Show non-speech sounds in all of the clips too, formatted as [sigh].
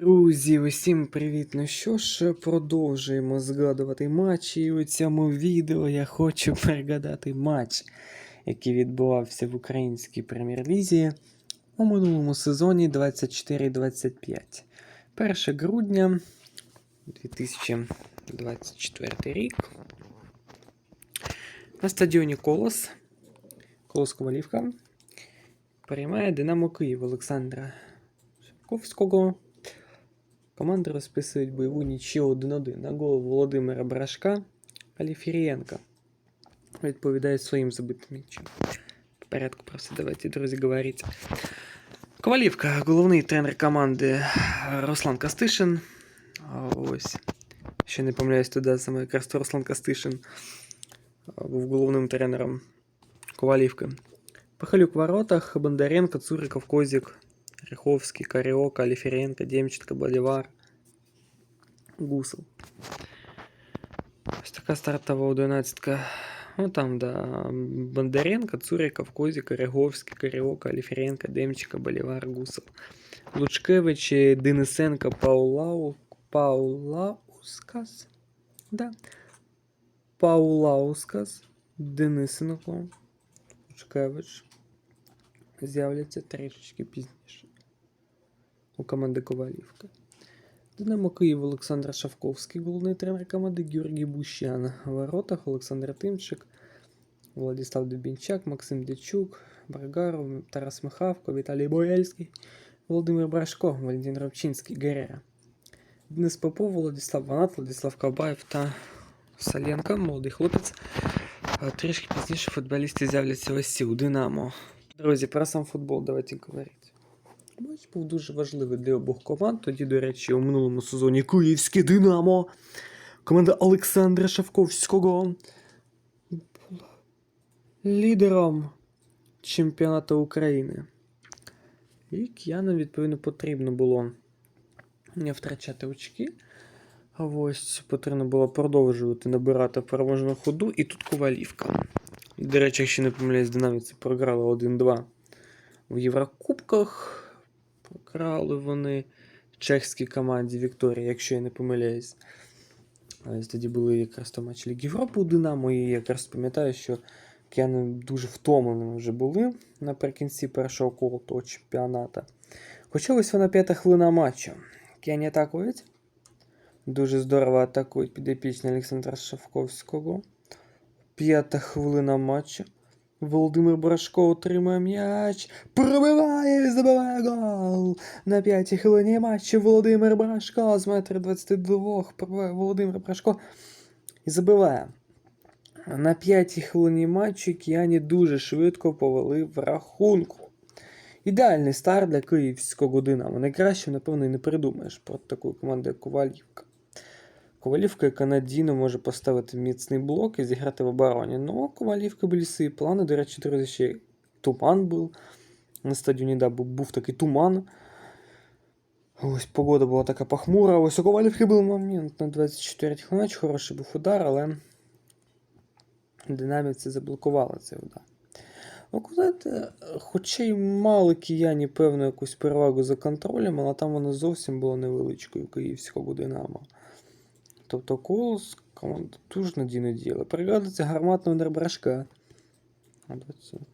Друзі, усім привіт! Ну що ж, продовжуємо згадувати матчі. І у цьому відео я хочу [laughs] пригадати матч, який відбувався в українській прем'єр-лізі у минулому сезоні 24-25. 1 грудня 2024 рік. На стадіоні Колос. Колос Ковалівка. Приймає Динамо Київ Олександра Шевковського. Команди розписують бойову нічию 1-1 на гол Володимира Брашка Аліфірієнка. Відповідає своїм забитим м'ячем. По порядку просто давайте, друзі, говорити. Ковалівка, головний тренер команди Руслан Костишин. А Ось. Ще не помиляюсь туди саме якраз то Руслан Костишин а, був головним тренером Ковалівки. Пахалюк в воротах, Бондаренко, Цуриков, Козик, Риховский, Кариока, Алиференко, Демченко, Боливар, Гусел. Ось така стартова одинадцятка. Ну там, да, Бондаренко, Цуриков, Козик, Реговський, Каріока, Аліференко, Демченко, Боливар, Гусел. Лучкевич, Денисенко, Паулау, Паулаускас. Да. Паулаускас, Денисенко, Лучкевич. З'являться трішечки пізніше У команди Ковалівка. Динамо Київ Олександр Шавковський, головний тренер команди Георгій Бущан. В воротах Олександр Тимчик, Владислав Дубінчак, Максим Дячук, Баргаров, Тарас Михавко, Віталій Бояльський, Володимир Брашко, Валентин Рабчинський, Герера. Денис Попов, Владислав Ванат, Владислав Кабаєв та Салєнко, молодий хлопець. Трішки пізніше футболісти з'являться ось у Динамо. Друзі, про сам футбол давайте говорити. Матч був дуже важливий для обох команд. Тоді, до речі, у минулому сезоні Київське Динамо. Команда Олександра Шавковського була лідером чемпіонату України. І киянам, відповідно, потрібно було не втрачати очки. А ось потрібно було продовжувати набирати переможну ходу. І тут ковалівка. До речі, якщо не помиляюсь, динаміці програли 1-2 в Єврокубках. Програли вони чеській команді Вікторія, якщо я не помиляюсь. Тоді були якраз то матч Ліги Європи у Динамо, і якраз пам'ятаю, що кияни дуже втомленими вже були наприкінці першого колу того чемпіоната. Хоча ось вона п'ята хвилина матчу. Кияні атакують. Дуже здорово атакують підопічні Олександра Шавковського. П'ята хвилина матчу. Володимир Брашко отримує м'яч. Пробиває і забиває гол. На п'ятій хвилині матчу Володимир Брашко з метра 22 пробиває Володимир Брашко і забиває. На п'ятій хвилині матчу Кіані дуже швидко повели в рахунку. Ідеальний старт для київського Динамо. Найкраще, напевно, і не придумаєш проти такої команди, як Ковалівка. Ковалівка, яка надійно може поставити міцний блок і зіграти в обороні. Ну, у Ковалівки були свої плани. До речі, друзі, ще туман був. На стадіоні да, був, такий туман. Ось погода була така похмура. Ось у Ковалівки був момент на 24 хвилин. Хороший був удар, але динаміці заблокували цей удар. Ну, знаєте, хоча й мали кияні певну якусь перевагу за контролем, але там воно зовсім було невеличкою київського Динамо. Тобто колос команда дуже надійно діяла. Пригадується гарматний удар Брашка.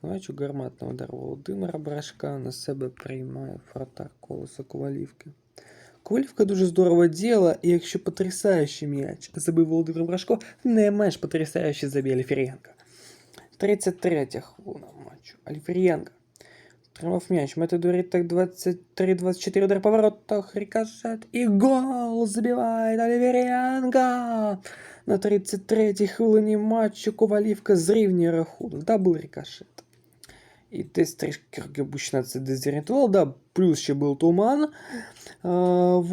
Бачу гарматний удар Володимира Брашка на себе приймає вратар колоса Ковалівки. Ковалівка дуже здорово діяла, і якщо потрясаючий м'яч забив Володимир Брашко, не менш потрясаючий забив Альфірєнка. 33 хвилина матчу. Альфірєнка. Тримав м'яч. Методорит так 23-24 удар по воротах. Рикошет. І гол забиває Альфірєнка. На 33-й хвилині матчу Ковалівка зрівнює рахунок. Дабл рикошет. І десь трішки Бучна це дезорієнтував, да, плюс ще був туман. А,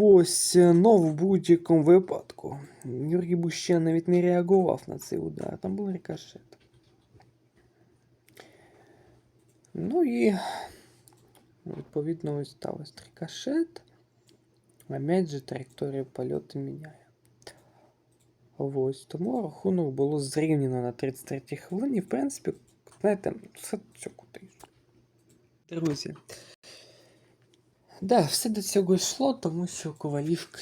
ось, но в будь-якому випадку. Юрій Бущан навіть не реагував на цей удар. Там був рикошет. Ну і відповідно ось сталося рикошет. А м'яч же траєкторію польоту міняє. Ось, тому рахунок було зрівняно на 33 хвилині. В принципі, знаєте, все це куди. Друзі. Да, все до цього йшло, тому що Ковалівка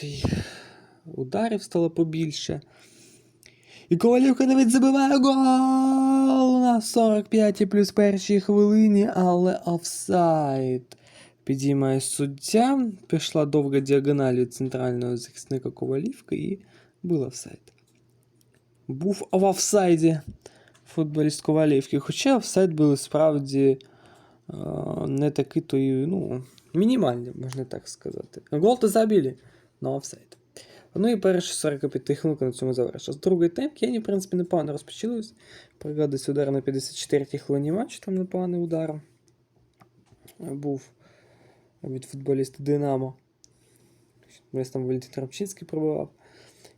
ударів стало побільше. І Ковалівка навіть забиває гол на 45-й плюс першій хвилині, але офсайд. Підіймає суддя, пішла довга діагональ від центрального захисника Ковалівки і був офсайд. Був в офсайді футболіст Ковалівки, хоча офсайд був справді е, не такий то й, ну, мінімальний, можна так сказати. Гол то забили, но офсайд. Ну і перші 45 хвилинка на цьому завершилась. Другий темп Кені, в принципі, непогано розпочалось. Пригадується удар на 54-й хвилині матчу, там непоганий удар був від футболіста Динамо. Десь там Валентин Рапчинський пробивав.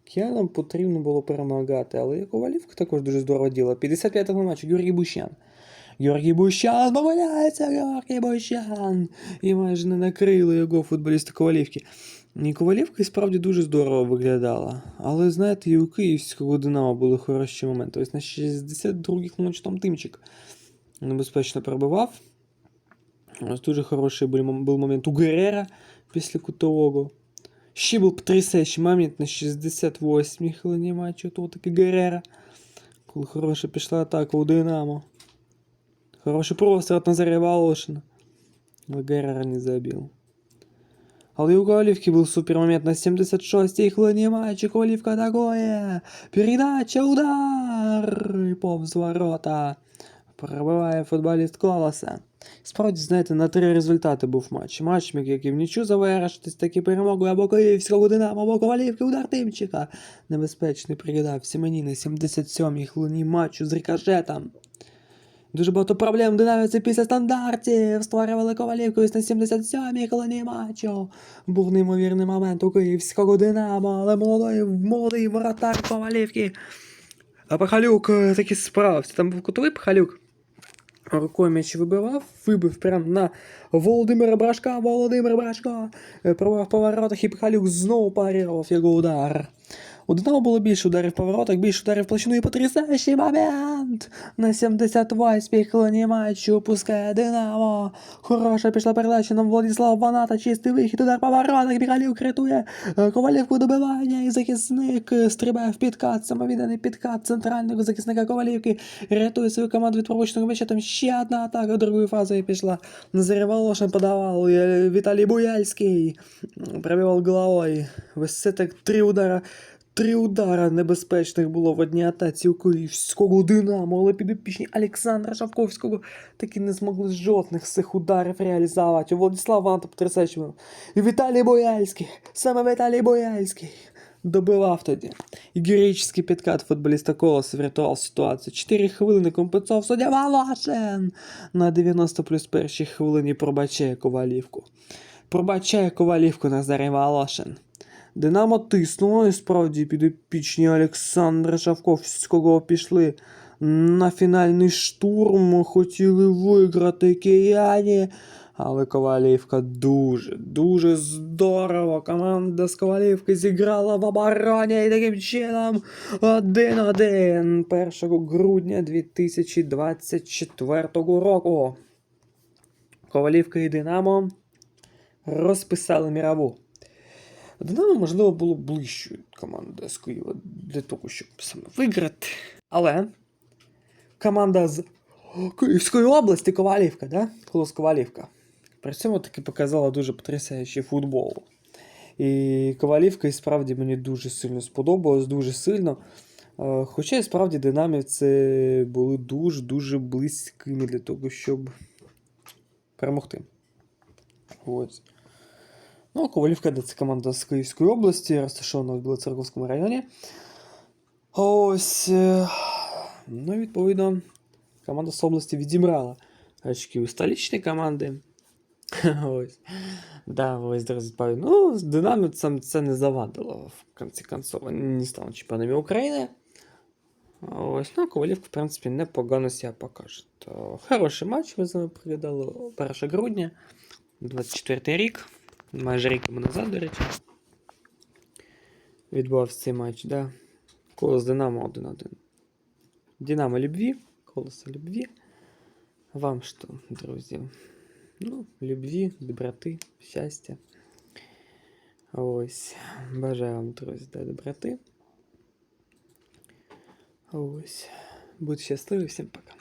Кіянам потрібно було перемагати, але і Ковалівка також дуже здорово діла. 55-го матчу Георгій Бущан. Георгій Бущан помиляється, Георгій Бущан. І майже не накрили його футболісти Ковалівки. І Ковалівка і справді дуже здорово виглядала. Але знаєте, і у київського Динамо були хороші моменти. Ось на 62-й хвилині там Тимчик небезпечно пробивав. Ось дуже хороший був момент у Герера після кутового. Ще був потрясаючий момент на 68-й хвилині матчу, то таки Герера. Коли хороша пішла атака у Динамо. Хороший простір від Назаря Волошина. Але Герера не забив. Але у Ковалівки був супер момент на 76-й хвилині матчу. Ковалівка атакує. Передача, удар! І повз ворота. Пробиває футболіст Колоса. Справді, знаєте, на три результати був матч. Матч міг як в нічу завершитись, так і перемогою або Київського Динамо, або Ковалівки, удар Тимчика. Небезпечний пригадав Сімені на 77-й хвилині матчу з рикошетом. Дуже багато проблем динаміці після стандартів. Створювали ковалівкусь на 77-й хвилині матчу. Був неймовірний момент у Київського Динамо, але молодий, молодий воротар Ковалівки. А Пахалюк е, таки справився. Там був кутовий Пахалюк. Рукою м'яч вибивав, вибив прямо на Володимира Брашка. Володимир Брашко е, пробував по воротах і Пахалюк знову парував його удар. У Динамо було більше ударів по воротах, більше ударів площину і потрясаючий момент. На 78-й хвилині матчу опускає Динамо. Хороша пішла передача на Владислава Ваната, чистий вихід, удар по воротах, Михайлюк рятує е, Ковалівку добивання і захисник е, стрибає в підкат, самовідданий підкат центрального захисника Ковалівки, рятує свою команду від пропущеного м'яча, там ще одна атака другою фазою пішла. Назарій Волошин подавав, е, Віталій Буяльський пробивав головою. Ось це так три удара Три удара небезпечних було в одній атаці у Київського Динамо, але підопічні Олександра Шавковського таки не змогли жодних з цих ударів реалізувати. У Владислава Ванта потрясаючий. І Віталій Бояльський, саме Віталій Бояльський добивав тоді. І героїчний підкат футболіста Колоса врятував ситуацію. Чотири хвилини компенсував суддя Волошин. На 90 плюс першій хвилині пробачає Ковалівку. Пробачає Ковалівку Назарій Волошин. Динамо тиснуло, і справді підопічні Олександра Шавковського пішли на фінальний штурм, хотіли виграти кияні. Але Ковалівка дуже, дуже здорово. Команда з Ковалівки зіграла в обороні і таким чином 1-1 1 грудня 2024 року. Ковалівка і Динамо розписали мірову. Динамо, можливо, було ближчою командою з Києва для того, щоб саме виграти. Але команда з Київської області Ковалівка, да? Колос Ковалівка. При цьому таки показала дуже потрясаючий футбол. І Ковалівка і справді мені дуже сильно сподобалось, дуже сильно. Е, Хоча і справді динамівці були дуже-дуже близькими для того, щоб перемогти. Ось. Ну, Ковалівка це команда з Київської області, розташована в Білоцерковському районі. Ось. е, Ну, відповідно, команда з області відібрала очки у столичної команди. [laughs] Ось. Да, ось, друзі. Ну, з динамівцям це не завадило в кінці концов. Не стали чемпіонами України. Ось, ну, Ковалівка, в принципі, непогано себе покаже. То хороший матч ви з вами приглядали 1 грудня, 24 рік. Майже рік тому назад, до речі. Відбувався цей матч, да. Колос Динамо 1-1. Динамо любві, колоса любві. Вам що, друзі? Ну, любві, доброти, щастя. Ось. Бажаю вам, друзі, да, доброти. Ось. Будь щасливі, всім пока.